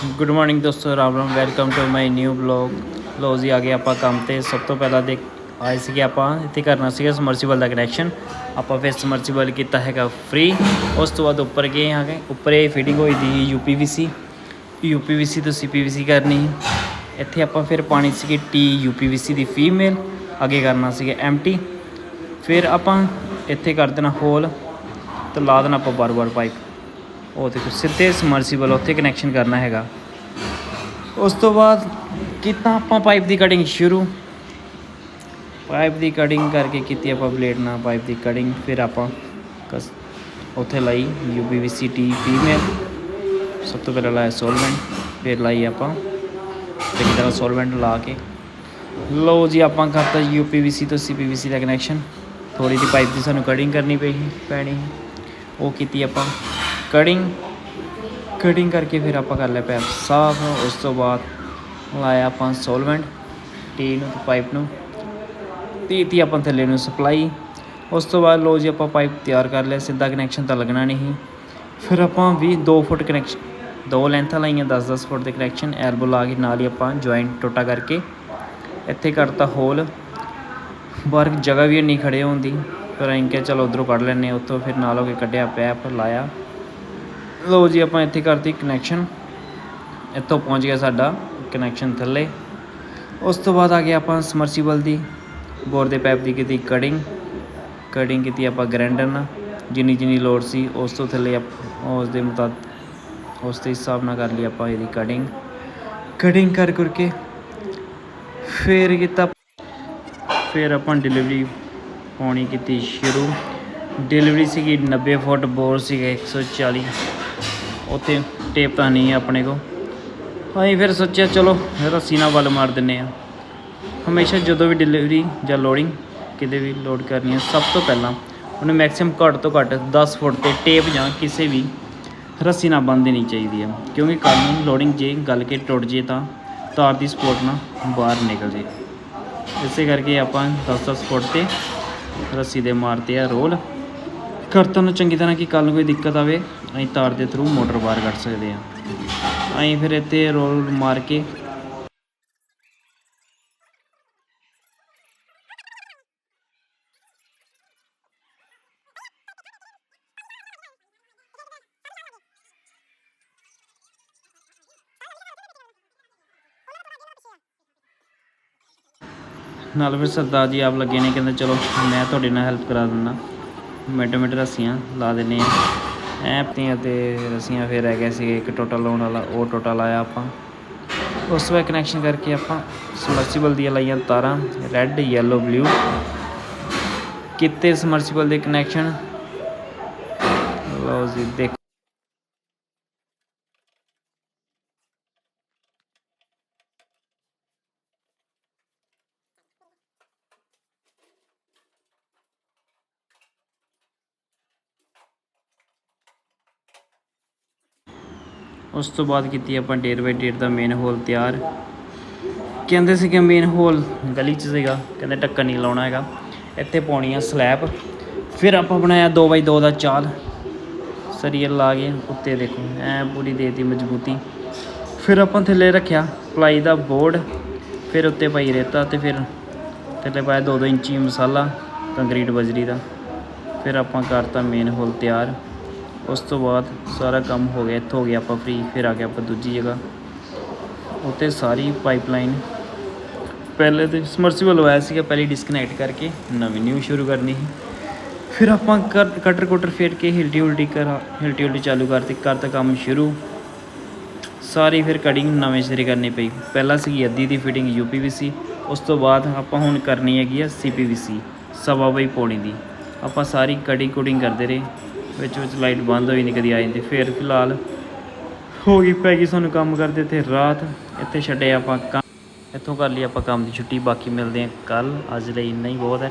Good morning ਦੋਸਤੋ, Ram Ram welcome to my new blog ਲੋ ਜੀ, ਆ ਗਏ ਆਪਾਂ ਕੰਮ ਤੇ। ਸਭ ਤੋਂ ਪਹਿਲਾਂ ਦੇ ਆਏ ਸੀਗੇ ਆਪਾਂ, ਇੱਥੇ ਕਰਨਾ ਸੀਗਾ ਸਮਰਸੀਬਲ ਦਾ ਕਨੈਕਸ਼ਨ ਆਪਾਂ ਫਿਰ ਸਮਰਸੀਬਲ ਕੀਤਾ ਹੈਗਾ ਫ੍ਰੀ ਉਸ ਤੋਂ ਬਾਅਦ ਉੱਪਰ ਗਏ ਹਾਂ ਉੱਪਰ ਇਹ ਫਿਟਿੰਗ ਹੋਈ ਦੀ ਯੂਪੀਵੀਸੀ ਯੂਪੀਵੀਸੀ ਤੋਂ ਸੀਪੀਵੀਸੀ ਕਰਨੀ ਇੱਥੇ ਆਪਾਂ ਫਿਰ ਪਾਣੀ ਸੀਗੀ ਟੀ ਯੂਪੀਵੀਸੀ ਦੀ ਫੀਮੇਲ ਅੱਗੇ ਕਰਨਾ ਸੀਗਾ ਐਮਟੀ ਫਿਰ ਆਪਾਂ ਇੱਥੇ ਕਰ ਦੇਣਾ ਹੋਲ ਤੇ ਲਾ ਦੇਣਾ ਆਪਾਂ ਬਾਰ-ਬਾਰ ਪਾਈਪ ਉਹ ਦੇਖੋ, ਸਿੱਧੇ ਸਮਰਸੀਬਲ ਉੱਥੇ ਕਨੈਕਸ਼ਨ ਕਰਨਾ ਹੈਗਾ। ਉਸ ਤੋਂ ਬਾਅਦ ਕੀਤਾ ਆਪਾਂ ਪਾਈਪ ਦੀ ਕਟਿੰਗ ਸ਼ੁਰੂ? ਪਾਈਪ ਦੀ ਕਟਿੰਗ ਕਰਕੇ ਕੀਤੀ ਆਪਾਂ ਬਲੇਡ ਨਾਲ ਪਾਈਪ ਦੀ ਕਟਿੰਗ ਫਿਰ ਆਪਾਂ ਕਸ ਉੱਥੇ ਲਾਈ ਯੂਪੀਵੀਸੀ ਟੀ ਫੀਮੇਲ ਸਭ ਤੋਂ ਪਹਿਲਾਂ ਲਾਇਆ ਸੋਲਵੈਂਟ ਫਿਰ ਲਾਈ ਆਪਾਂ ਚੰਗੀ ਤਰ੍ਹਾਂ ਸੋਲਵੈਂਟ ਲਾ ਕੇ। ਲਓ ਜੀ, ਆਪਾਂ ਕਰਤਾ ਯੂਪੀਵੀਸੀ ਤੋਂ ਸੀਪੀਵੀਸੀ ਦਾ ਕਨੈਕਸ਼ਨ ਥੋੜੀ ਜਿਹੀ ਪਾਈਪ ਦੀ ਸਾਨੂੰ ਕਟਿੰਗ ਕਰਨੀ ਪਈ, ਪੈਣੀ। ਉਹ ਕੀਤੀ ਆਪਾਂ। ਕਟਿੰਗ ਕਟਿੰਗ ਕਰਕੇ ਫਿਰ ਆਪਾਂ ਕਰ ਲਿਆ ਪੈਪ ਸਾਫ਼। ਉਸ ਤੋਂ ਬਾਅਦ ਲਾਇਆ ਆਪਾਂ ਸੋਲਵੈਂਟ ਟੀ ਨੂੰ ਪਾਈਪ ਨੂੰ। ਤੀ ਆਪਾਂ ਥੱਲੇ ਨੂੰ ਸਪਲਾਈ। ਉਸ ਤੋਂ ਬਾਅਦ ਲੋ ਜੀ ਆਪਾਂ ਪਾਈਪ ਤਿਆਰ ਕਰ ਲਿਆ, ਸਿੱਧਾ ਕਨੈਕਸ਼ਨ ਤਾਂ ਲੱਗਣਾ ਨਹੀਂ। ਫਿਰ ਆਪਾਂ ਵੀ 2 ਫੁੱਟ ਕਨੈਕਸ਼ਨ ਦੋ ਲੈਂਥਾਂ ਲਾਈਆਂ 10-10 ਫੁੱਟ ਦੇ ਕਨੈਕਸ਼ਨ ਐਲਬੋ ਲਾ ਕੇ ਨਾਲ ਹੀ ਆਪਾਂ ਜੁਆਇੰਟ ਟੋਟਾ ਕਰਕੇ ਇੱਥੇ ਕਰਤਾ ਹੋਲ ਬਾਹਰ ਜਗ੍ਹਾ ਵੀ ਨਹੀਂ ਖੜੇ ਹੁੰਦੀ ਫਿਰ ਐਂ ਕਿਹਾ ਚਲੋ ਉਧਰੋਂ ਕੱਢ ਲੈਂਦੇ ਹਾਂ, ਉੱਥੋਂ ਫਿਰ ਨਾਲ ਹੋ ਕੇ ਕੱਢਿਆ, ਪੈਪ ਲਾਇਆ। ਲੋ ਜੀ, ਆਪਾਂ ਇੱਥੇ ਕਰਤੀ ਕਨੈਕਸ਼ਨ ਇੱਥੋਂ ਪਹੁੰਚ ਗਿਆ ਸਾਡਾ ਕਨੈਕਸ਼ਨ ਥੱਲੇ। ਉਸ ਤੋਂ ਬਾਅਦ ਆ ਗਿਆ ਆਪਾਂ ਸਮਰਸੀਬਲ ਦੀ, ਬੋਰ ਦੇ ਪਾਈਪ ਦੀ ਕੀਤੀ ਕਟਿੰਗ ਕਟਿੰਗ ਕੀਤੀ ਆਪਾਂ ਗ੍ਰੈਂਡਰ ਨਾਲ, ਜਿੰਨੀ ਜਿੰਨੀ ਲੋੜ ਸੀ, ਉਸ ਤੋਂ ਥੱਲੇ ਆਪ- ਉਸ ਦੇ ਮੁਤਾਬਕ ਉਸ ਦੇ ਹਿਸਾਬ ਨਾਲ ਕਰ ਲਈ ਆਪਾਂ ਇਹਦੀ ਕਟਿੰਗ ਕਟਿੰਗ ਕਰ ਕਰਕੇ ਫਿਰ ਕੀਤਾ ਫਿਰ ਆਪਾਂ ਡਿਲੀਵਰੀ ਪਾਉਣੀ ਕੀਤੀ ਸ਼ੁਰੂ। ਡਿਲੀਵਰੀ ਸੀਗੀ 90 ਫੁੱਟ, ਬੋਰ ਸੀਗਾ 140 ਉੱਥੇ ਟੇਪ ਤਾਂ ਨਹੀਂ ਹੈ ਆਪਣੇ ਕੋ ਅਸੀਂ ਫਿਰ ਸੋਚਿਆ, ਚਲੋ ਰੱਸੀ ਨਾਲ ਵੱਲ ਮਾਰ ਦਿੰਨੇ ਆ ਹਮੇਸ਼ਾ ਜਦੋਂ ਵੀ ਡਿਲੀਵਰੀ ਜਾਂ ਲੋਡਿੰਗ ਕਿਤੇ ਵੀ ਲੋਡ ਕਰਨੀ ਹੈ ਸਭ ਤੋਂ ਪਹਿਲਾਂ ਉਹਨੂੰ ਮੈਕਸਿਮਮ ਘੱਟ ਤੋਂ ਘੱਟ 10 ਫੁੱਟ ਤੇ ਟੇਪ ਜਾਂ ਕਿਸੇ ਵੀ ਰੱਸੀ ਨਾਲ ਬੰਨ੍ਹ ਦੇਣੀ ਚਾਹੀਦੀ ਹੈ ਕਿਉਂਕਿ ਕੱਲ੍ਹ ਨੂੰ ਲੋਡਿੰਗ ਜੇ ਗੱਲ ਕੇ ਟੁੱਟ ਜੇ ਤਾਂ ਤਾਰ ਦੀ ਸਪੋਰਟ ਨਾਲ ਬਾਹਰ ਨਿਕਲ ਜੇ। ਇਸੇ ਕਰਕੇ ਆਪਾਂ 10-10 ਫੁੱਟ ਤੇ ਰੱਸੀ ਦੇ ਮਾਰਤੇ ਆ ਰੋਲ। ਕਰਤਨ ਨੂੰ ਚੰਗੀ ਤਰ੍ਹਾਂ ਕਿ ਕੱਲ ਨੂੰ ਕੋਈ ਦਿੱਕਤ ਆਵੇ ਅਸੀਂ ਤਾਰ ਦੇ ਥਰੂ ਮੋਟਰ ਬਾਹਰ ਕੱਢ ਸਕਦੇ ਹਾਂ। ਅਸੀਂ ਫਿਰ ਇੱਥੇ ਰੋਲ ਮਾਰ ਕੇ ਨਾਲ ਫਿਰ ਸਰਦਾਰ ਜੀ ਆਪ ਲੱਗੇ ਨੇ, ਕਹਿੰਦੇ ਚਲੋ ਮੈਂ ਤੁਹਾਡੇ ਨਾਲ ਹੈਲਪ ਕਰਾ ਦਿੰਦਾ। ਮਿੰਟ ਮਿੰਟ ਰੱਸੀਆਂ ਲਾ ਦਿੰਨੇ ਆ ਐ ਪਤੀਆਂ ਤੇ ਰੱਸੀਆਂ ਫਿਰ ਰਹਿ ਗਏ ਸੀਗੇ, ਇੱਕ ਟੋਟਾ ਲਾਉਣ ਵਾਲਾ, ਉਹ ਟੋਟਾ ਲਾਇਆ ਆਪਾਂ। ਉਸ ਤੋਂ ਬਾਅਦ ਕਨੈਕਸ਼ਨ ਕਰਕੇ ਆਪਾਂ ਸਮਰਸੀਬਲ ਦੀਆਂ ਲਾਈਆਂ ਤਾਰਾਂ ਰੈੱਡ ਯੈਲੋ ਬਲੂ ਕਿਤੇ ਸਮਰਸੀਬਲ ਦੇ ਕਨੈਕਸ਼ਨ ਲਓ ਜੀ, ਦੇਖੋ। ਉਸ ਤੋਂ ਬਾਅਦ ਕੀਤੀ ਆਪਾਂ ਡੇਰ ਬਾਈ ਡੇਰ ਦਾ ਮੇਨ ਹੋਲ ਤਿਆਰ। ਕਹਿੰਦੇ ਸੀ ਕਿ ਮੇਨ ਹੋਲ ਗਲੀ 'ਚ ਸੀਗਾ, ਕਹਿੰਦੇ ਟੱਕਰ ਨਹੀਂ ਲਾਉਣਾ ਹੈਗਾ। ਇੱਥੇ ਪਾਉਣੀ ਆ ਸਲੈਬ ਫਿਰ ਆਪਾਂ ਬਣਾਇਆ 2x2 ਦਾ ਚਾਲ। ਸਰੀਅਲ ਲਾ ਕੇ ਉੱਤੇ ਦੇਖੋ, ਐ ਪੂਰੀ ਦੇਤੀ ਮਜ਼ਬੂਤੀ। ਫਿਰ ਆਪਾਂ ਥੱਲੇ ਰੱਖਿਆ ਪਲਾਈ ਦਾ ਬੋਰਡ ਫਿਰ ਉੱਤੇ ਪਾਈ ਰੇਤਾ ਤੇ ਫਿਰ ਥੱਲੇ ਪਾਇਆ 2-2 ਇੰਚੀ ਮਸਾਲਾ, ਕੰਕਰੀਟ ਬਜਰੀ ਦਾ। ਫਿਰ ਆਪਾਂ ਕਰਤਾ ਮੇਨ ਹੋਲ ਤਿਆਰ। ਉਸ ਤੋਂ ਬਾਅਦ ਸਾਰਾ ਕੰਮ ਹੋ ਗਿਆ, ਇੱਥੋਂ ਹੋ ਗਿਆ ਆਪਾਂ ਫ੍ਰੀ ਫਿਰ ਆ ਗਏ ਆਪਾਂ ਦੂਜੀ ਜਗ੍ਹਾ। ਉੱਥੇ ਸਾਰੀ ਪਾਈਪਲਾਈਨ ਪਹਿਲੇ ਤੇ ਸਮਰਸੀਬਲ ਲਵਾਇਆ ਸੀਗਾ, ਪਹਿਲੀ ਡਿਸਕਨੈਕਟ ਕਰਕੇ ਨਵੀਂ ਨਿਊ ਸ਼ੁਰੂ ਕਰਨੀ ਸੀ। ਫਿਰ ਆਪਾਂ ਕਟ- ਕਟਰ ਕੁਟਰ ਫੇਟ ਕੇ ਹਿਲਟੀ ਉਲਟੀ ਕਰ ਹਿਲਟੀ ਉਲਟੀ ਚਾਲੂ ਕਰਤੀ ਕਰਤਾ ਕੰਮ ਸ਼ੁਰੂ। ਸਾਰੀ ਫਿਰ ਕਟਿੰਗ ਨਵੇਂ ਸਿਰੇ ਕਰਨੀ ਪਈ। ਪਹਿਲਾਂ ਸੀਗੀ ਅੱਧੀ ਦੀ ਫਿਟਿੰਗ ਯੂਪੀਵੀਸੀ ਉਸ ਤੋਂ ਬਾਅਦ ਆਪਾਂ ਹੁਣ ਕਰਨੀ ਹੈਗੀ ਆ ਸੀਪੀਵੀਸੀ ਸਵਾ ਬਈ ਪੌਣੀ ਦੀ। ਆਪਾਂ ਸਾਰੀ ਕਟਿੰਗ ਕੁਟਿੰਗ ਕਰਦੇ ਰਹੇ। ਵਿੱਚ ਵਿੱਚ ਲਾਈਟ ਬੰਦ ਹੋਈ ਨਹੀਂ ਕਦੀ ਆ ਜਾਂਦੀ ਫਿਰ ਫਿਲਹਾਲ ਹੋ ਗਈ ਪੈ ਗਈ ਸਾਨੂੰ ਕੰਮ ਕਰਦੇ ਇੱਥੇ ਰਾਤ, ਇੱਥੇ ਛੱਡੇ ਆਪਾਂ ਕੰਮ, ਇੱਥੋਂ ਕਰ ਲਈ ਆਪਾਂ ਕੰਮ ਦੀ ਛੁੱਟੀ, ਬਾਕੀ ਮਿਲਦੇ ਹਾਂ ਕੱਲ ਅੱਜ ਲਈ ਇੰਨਾ ਹੀ, ਬਹੁਤ ਹੈ।